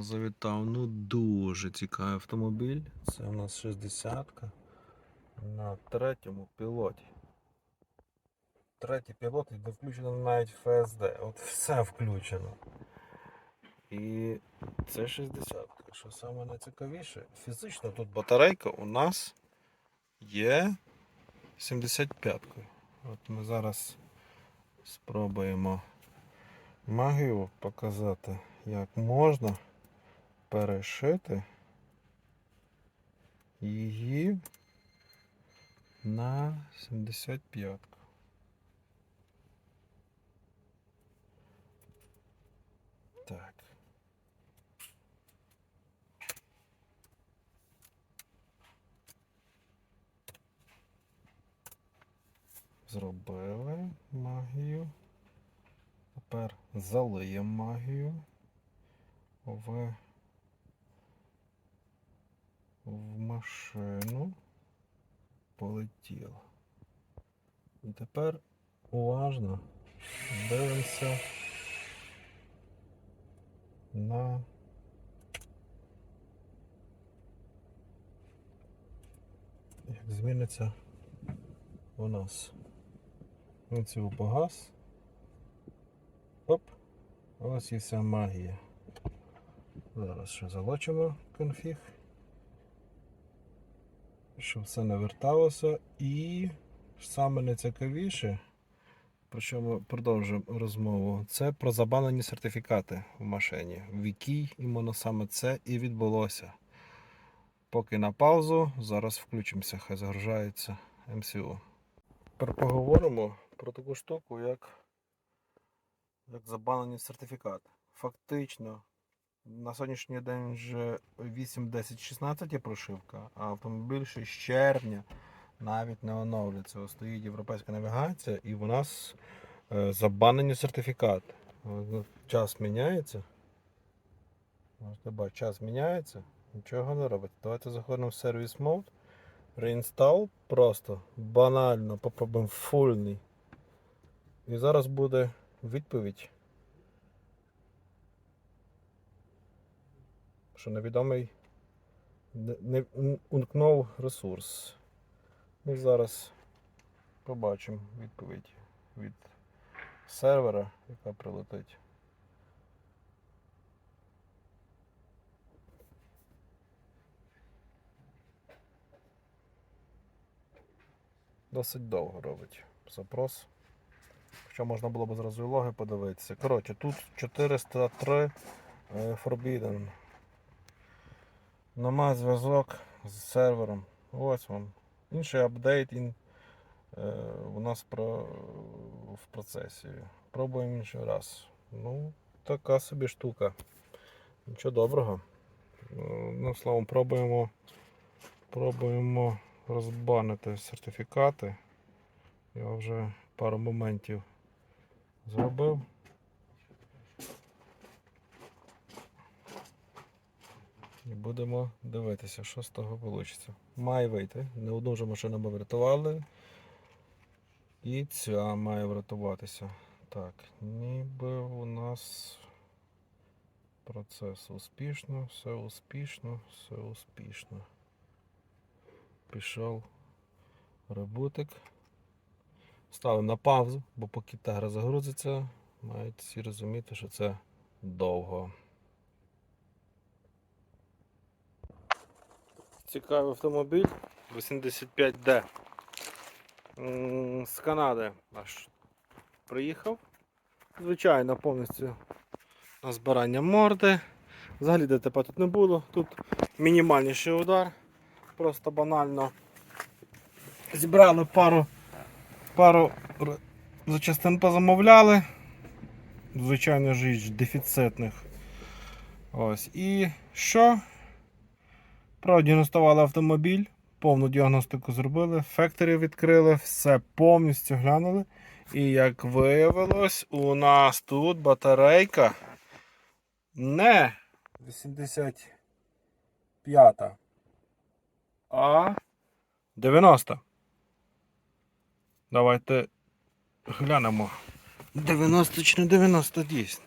нас завітав ну дуже цікавий автомобіль. Це у нас 60-ка на третьому пілоті. Третій пілот де включено навіть ФСД. От все включено. І це 60-ка. Що саме найцікавіше, фізично тут батарейка у нас є 75-кою. От ми зараз спробуємо магію показати, як можна перешити її на 75. Так. Зробили магію. Тепер залиємо магію в, в машину. Полетіло. І тепер уважно дивимося на як зміниться у нас. Цього погас. Оп, ось і вся магія. Зараз ще залочимо конфіг. Щоб все не верталося. І саме найцікавіше, про що ми продовжуємо розмову, це про забанені сертифікати в машині, в якій іменно саме це і відбулося. Поки на паузу, зараз включимося, хай загружається МСУ. Тепер поговоримо про таку штуку, як як забанені сертифікати. Фактично, на сьогоднішній день вже 8, 10, 16 є прошивка, а автомобіль ще з червня навіть не оновлюється. Стоїть європейська навігація і у нас е, забанені сертифікати. Ну, Час міняється. Можете бачити, час міняється, нічого не робить. Давайте заходимо в сервіс мод. Реінстал просто банально, попробуємо фульний. І зараз буде відповідь. Що невідомий не, не умкнув ресурс. Ми зараз побачимо відповідь від сервера, яка прилетить. Досить довго робить запрос. Хоча можна було б зразу і логи подивитися. Коротше, тут 403 е, Forbidden. Нема зв'язок з сервером. Ось вам. Інший апдейт він, е, у нас про, в процесі. Пробуємо інший раз. Ну, така собі штука. Нічого доброго. Ну, словом, пробуємо, пробуємо розбанити сертифікати. Я вже пару моментів зробив. І будемо дивитися, що з того вийде. Має вийти. Не одну вже машину ми врятували. І ця має врятуватися. Так, ніби у нас процес успішно, все успішно, все успішно. Пішов ребутик. Ставимо на паузу, бо поки та гра загрузиться, мають всі розуміти, що це довго. Цікавий автомобіль 85D. З Канади аж приїхав. Звичайно, повністю на збирання морди. Взагалі ДТП тут не було. Тут мінімальніший удар. Просто банально зібрали пару пару запчастин позамовляли. Звичайно ж дефіцитних. Ось. І що? Продіагностували автомобіль, повну діагностику зробили, фекторі відкрили, все повністю глянули. І як виявилось, у нас тут батарейка не 85, а 90. Давайте глянемо. 90 чи не 90 дійсно.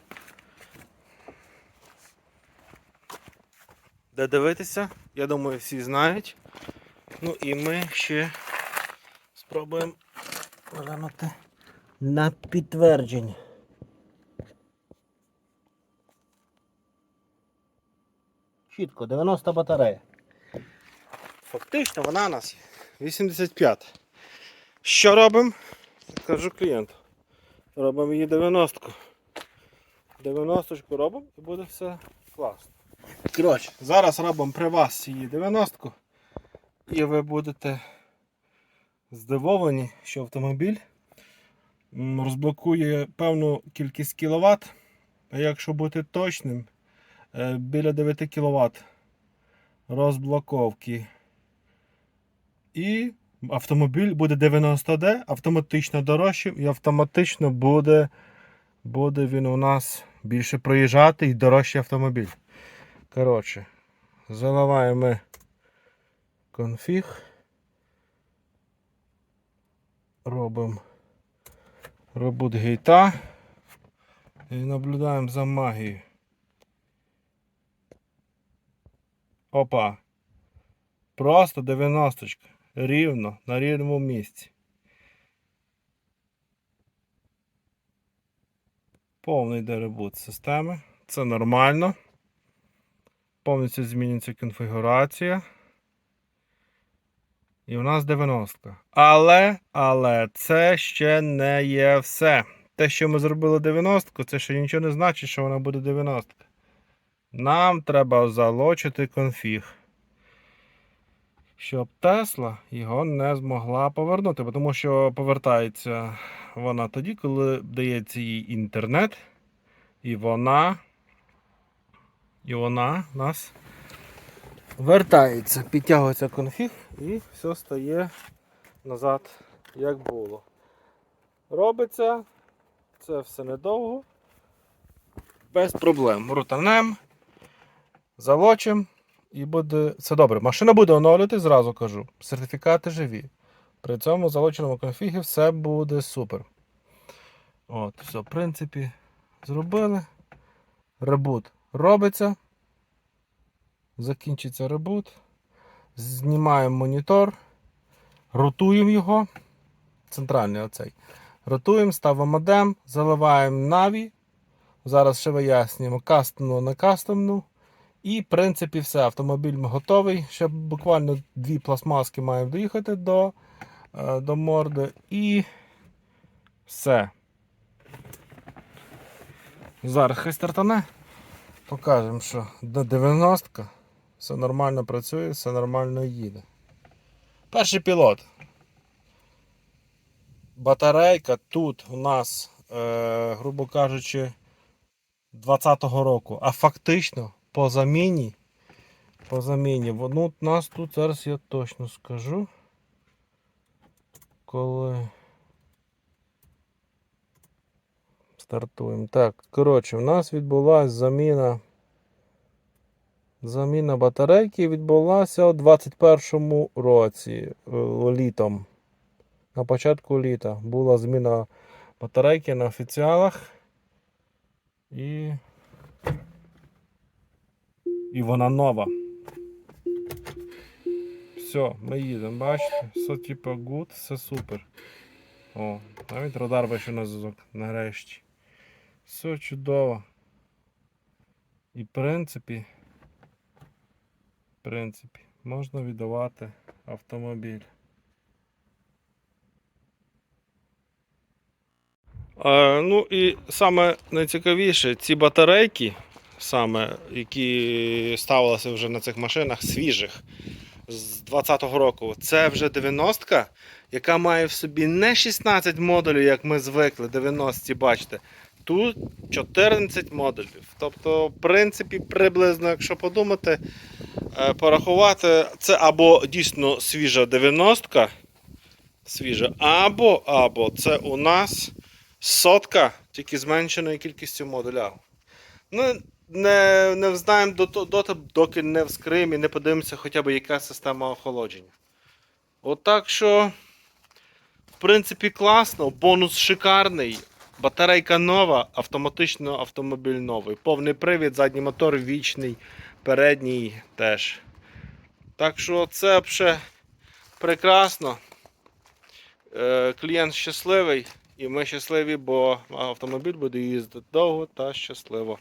Де дивитися. Я думаю, всі знають. Ну і ми ще спробуємо глянути на підтвердження. Чітко, 90 батарея. Фактично вона у нас 85. Що робимо? Кажу клієнту. Робимо її 90. 90 робимо і буде все класно. Коротше, зараз робимо при вас її 90 і ви будете здивовані, що автомобіль розблокує певну кількість кіловат, а якщо бути точним, е, біля 9 кВт розблоковки. І автомобіль буде 90D, автоматично дорожчим і автоматично буде, буде він у нас більше проїжджати і дорожчий автомобіль. Коротше, заливаємо конфіг. Робимо ребут гейта і наблюдаємо за магією. Опа. Просто 90 рівно на рівному місці. Повний деребут системи. Це нормально. Повністю змінюється конфігурація. І у нас 90. Але, але це ще не є все. Те, що ми зробили 90, це ще нічого не значить, що вона буде 90. Нам треба залочити конфіг. Щоб Тесла його не змогла повернути, тому що повертається вона тоді, коли дається їй інтернет, і вона, і вона у нас вертається, підтягується конфіг і все стає назад, як було. Робиться це все недовго, без проблем. Рутанем, залочим і буде все добре. Машина буде оновлювати, зразу кажу. Сертифікати живі. При цьому залоченому конфігі все буде супер. От, все, в принципі, зробили. Ребут робиться. Закінчиться ребут. Знімаємо монітор, ротуємо його. Центральний оцей. Ротуємо, ставимо модем, заливаємо Navi. Зараз ще вияснюємо кастомну на кастомну. І, в принципі, все. Автомобіль готовий. Ще буквально дві пластмаски маємо доїхати до, е, до морди. І все. Зараз хай стартане. Покажемо, що до 90 все нормально працює, все нормально їде. Перший пілот. Батарейка тут у нас, е, грубо кажучи, 20-го року, а фактично по заміні. По заміні. Ну, у нас тут зараз я точно скажу. Коли стартуємо. Так, коротше, у нас відбулася заміна. Заміна батарейки відбулася у 21-му році е, літом. На початку літа була зміна батарейки на офіціалах. І. І вона нова. Все, ми їдемо, бачите? Все типу good, все супер. О, навіть радар вийшов на зв'язок нарешті. Все чудово. І в принципі, в принципі, можна віддавати автомобіль. Е, ну і саме найцікавіше, ці батарейки, саме, які ставилися вже на цих машинах свіжих з 20-го року, це вже 90-ка, яка має в собі не 16 модулів, як ми звикли, 90-ті, бачите. Тут 14 модулів. Тобто, в принципі, приблизно, якщо подумати, е, порахувати, це або дійсно свіжа 90-ка, свіжа, або, або це у нас сотка, тільки зменшеною кількістю модуля. Ну, не, не знаємо до, до, доти, доки не вскриємо і не подивимося хоча б яка система охолодження. От так що, в принципі, класно, бонус шикарний. Батарейка нова, автоматично автомобіль новий. Повний привід, задній мотор вічний, передній теж. Так що це вже прекрасно. Е, Клієнт щасливий, і ми щасливі, бо автомобіль буде їздити довго та щасливо.